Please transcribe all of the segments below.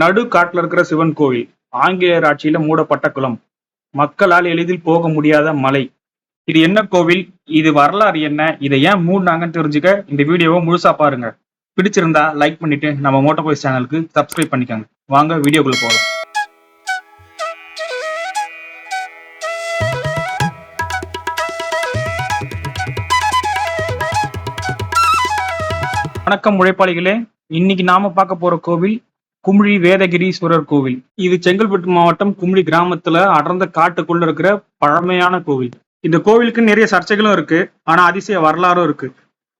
நடு காட்டுல இருக்கிற சிவன் கோவில் ஆங்கிலேயர் ஆட்சியில மூடப்பட்ட குளம். மக்களால் எளிதில் போக முடியாத மலை. இது என்ன கோவில்? இது வரலாறு என்ன? இதை ஏன் மூடினாங்கன்னு தெரிஞ்சுக்க இந்த வீடியோவை முழுசா பாருங்க. பிடிச்சிருந்தா லைக் பண்ணிட்டு நம்ம மோட்டோ பாய்ஸ் சேனலுக்கு சப்ஸ்கிரைப் பண்ணிக்கோங்க. வாங்க வீடியோக்குள்ள போகலாம். வணக்கம் உழைப்பாளிகளே. இன்னைக்கு நாம பார்க்க போற கோவில் குமிழி வேதகிரீஸ்வரர் கோவில். இது செங்கல்பட்டு மாவட்டம் குமிழி கிராமத்துல அடர்ந்த காட்டுக்குள்ள இருக்கிற பழமையான கோவில். இந்த கோவிலுக்கு நிறைய சர்ச்சைகளும் இருக்கு. ஆனா அதிசய வரலாறும் இருக்கு.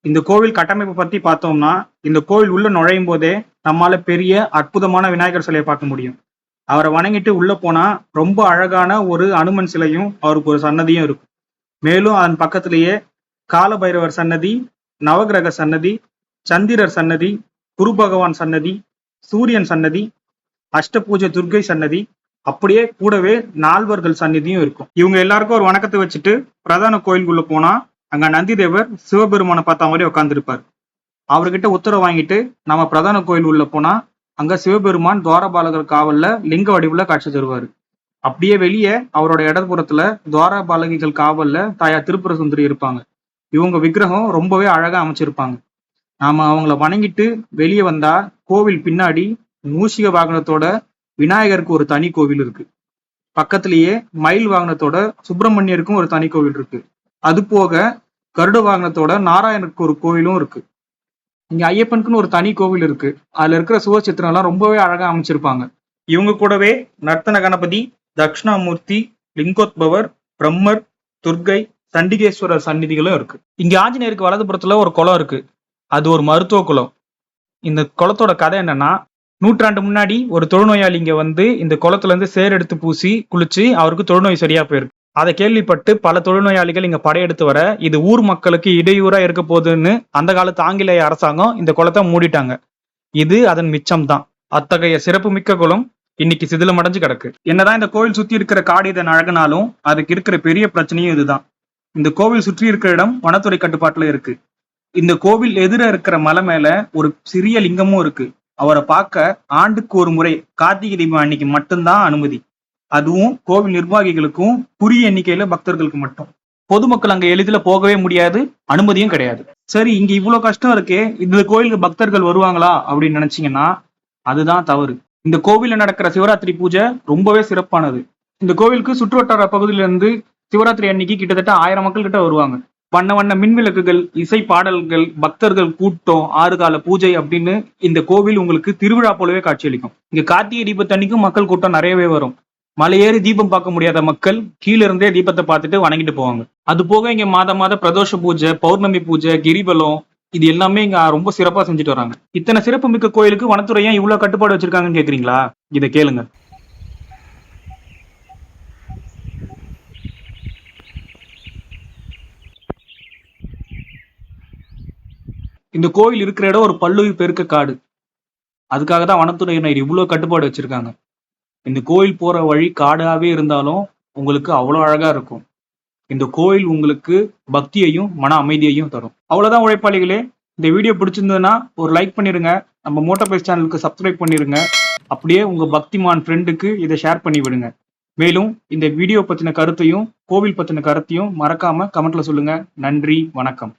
இந்த கோவில் கட்டமைப்பு பத்தி பார்த்தோம்னா இந்த கோவில் உள்ள நுழையும் போதே நம்மால பெரிய அற்புதமான விநாயகர் சிலையை பார்க்க முடியும். அவரை வணங்கிட்டு உள்ள போனா ரொம்ப அழகான ஒரு அனுமன் சிலையும் அவருக்கு ஒரு சன்னதியும் இருக்கும். மேலும் அதன் பக்கத்திலேயே காலபைரவர் சன்னதி நவகிரக சன்னதி சந்திரர் சன்னதி குரு பகவான் சன்னதி சூரியன் சன்னதி அஷ்டபூஜை துர்க்கை சன்னதி அப்படியே கூடவே நால்வர்கள் சன்னதியும் இருக்கும். இவங்க எல்லாருக்கும் ஒரு வணக்கத்தை வச்சுட்டு பிரதான கோயிலுக்குள்ள போனா அங்க நந்தி தேவர் சிவபெருமானை பார்த்த மாதிரி உட்காந்துருப்பார் அவர்கிட்ட உத்தரவு வாங்கிட்டு நம்ம பிரதான கோயில் உள்ள போனா அங்க சிவபெருமான் துவாரபாலகர் காவல்ல லிங்க வடிவுல காட்சி தருவாரு. அப்படியே வெளியே அவரோட இடதுபுறத்துல துவாரபாலகிகள் காவல்ல தாயார் திருப்புர சுந்தரி இருப்பாங்க. இவங்க விக்கிரகம் ரொம்பவே அழகா அமைச்சிருப்பாங்க. நாம அவங்கள வணங்கிட்டு வெளியே வந்தா கோவில் பின்னாடி மூஷிக வாகனத்தோட விநாயகருக்கு ஒரு தனி கோவில் இருக்கு. பக்கத்திலேயே மயில் வாகனத்தோட சுப்பிரமணியருக்கும் ஒரு தனி கோவில் இருக்கு. அது போக கருட வாகனத்தோட நாராயணருக்கு ஒரு கோவிலும் இருக்கு. இங்க ஐயப்பனுக்குன்னு ஒரு தனி கோவில் இருக்கு. அதுல இருக்கிற சுவச்சித்திரம் எல்லாம் ரொம்பவே அழகா அமைச்சிருப்பாங்க. இவங்க கூடவே நர்த்தன கணபதி தட்சிணாமூர்த்தி லிங்கோத்பவர் பிரம்மர் துர்கை சண்டிகேஸ்வரர் சந்நிதிகளும் இருக்கு. இங்க ஆஞ்சநேயருக்கு வலதுபுறத்துல ஒரு குளம் இருக்கு. அது ஒரு மருத்துவ குளம். இந்த குளத்தோட கதை என்னன்னா நூற்றாண்டு முன்னாடி ஒரு தொழுநோயாளி இங்க வந்து இந்த குளத்துல இருந்து சேர் எடுத்து பூசி குளிச்சு அவருக்கு தொழுநோய் சரியா போயிருக்கு. அதை கேள்விப்பட்டு பல தொழுநோயாளிகள் இங்க படையெடுத்து வர இது ஊர் மக்களுக்கு இடையூறா இருக்க போகுதுன்னு அந்த காலத்து ஆங்கிலேய அரசாங்கம் இந்த குளத்தை மூடிட்டாங்க. இது அதன் மிச்சம் தான் அத்தகைய சிறப்பு மிக்க குளம் இன்னைக்கு சிதிலம் அடைஞ்சு கிடக்கு. என்னதான் இந்த கோவில் சுத்தி இருக்கிற காடு இதன் அழகுனாலும் அதுக்கு இருக்கிற பெரிய பிரச்சனையும் இதுதான். இந்த கோவில் சுற்றி இருக்கிற இடம் வனத்துறை கட்டுப்பாட்டுல இருக்கு. இந்த கோவில் எதிர இருக்கிற மலை மேல ஒரு சிறிய லிங்கமும் இருக்கு. அவரை பார்க்க ஆண்டுக்கு ஒரு முறை கார்த்திகை தீபம் அன்னைக்கு மட்டும்தான் அனுமதி. அதுவும் கோவில் நிர்வாகிகளுக்கும் குறிய எண்ணிக்கையில பக்தர்களுக்கு மட்டும். பொதுமக்கள் அங்க எளிதில் போகவே முடியாது அனுமதியும் கிடையாது. சரி இங்க இவ்வளவு கஷ்டம் இருக்கே இந்த கோயிலுக்கு பக்தர்கள் வருவாங்களா அப்படின்னு நினைச்சீங்கன்னா அதுதான் தவறு. இந்த கோவில்ல நடக்கிற சிவராத்திரி பூஜை ரொம்பவே சிறப்பானது. இந்த கோவிலுக்கு சுற்றுவட்டார பகுதியில இருந்து சிவராத்திரி அன்னைக்கு கிட்டத்தட்ட ஆயிரம் மக்கள் கிட்ட வருவாங்க. வண்ண வண்ண மின்விளக்குகள் இசை பாடல்கள் பக்தர்கள் கூட்டம் ஆறு கால பூஜை அப்படின்னு இந்த கோவில் உங்களுக்கு திருவிழா போலவே காட்சியளிக்கும். இங்க கார்த்திகை தீபத்தன்னைக்கும் மக்கள் கூட்டம் நிறையவே வரும். மலையேறி தீபம் பார்க்க முடியாத மக்கள் கீழ இருந்தே தீபத்தை பார்த்துட்டு வணங்கிட்டு போவாங்க. அது போக இங்க மாத மாத பிரதோஷ பூஜை பௌர்ணமி பூஜை கிரிவலம் இது எல்லாமே இங்க ரொம்ப சிறப்பா செஞ்சுட்டு வராங்க. இத்தனை சிறப்பு மிக்க கோயிலுக்கு வனத்துறை ஏன் இவ்வளவு கட்டுப்பாடு வச்சிருக்காங்கன்னு கேக்குறீங்களா? இதை கேளுங்க. இந்த கோவில் இருக்கிற இடம் ஒரு பல்லுயிர் பெருக்க காடு. அதுக்காக தான் வனத்துறையினர் இவ்வளோ கட்டுப்பாடு வச்சிருக்காங்க. இந்த கோயில் போற வழி காடாவே இருந்தாலும் உங்களுக்கு அவ்வளோ அழகா இருக்கும். இந்த கோயில் உங்களுக்கு பக்தியையும் மன அமைதியையும் தரும். அவ்வளோதான் உழைப்பாளிகளே. இந்த வீடியோ பிடிச்சிருந்ததுன்னா ஒரு லைக் பண்ணிருங்க. நம்ம மோட்டோபேஸ் சேனலுக்கு சப்ஸ்கிரைப் பண்ணிருங்க. அப்படியே உங்க பக்திமான் ஃப்ரெண்டுக்கு இதை ஷேர் பண்ணி விடுங்க. மேலும் இந்த வீடியோ பத்தின கருத்தையும் கோவில் பத்தின கருத்தையும் மறக்காம கமெண்ட்ல சொல்லுங்க. நன்றி வணக்கம்.